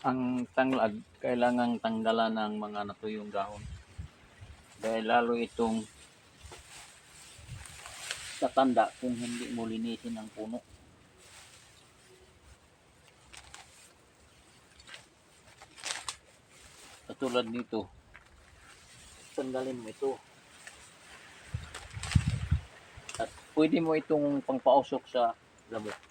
ang tanglad, kailangang tanggalan ng mga natuyong dahon. Dahil lalo itong tatanda kung hindi mo linisin ang puno. Katulad nito, tanggalin mo ito. At pwede mo itong pangpausok sa lamok.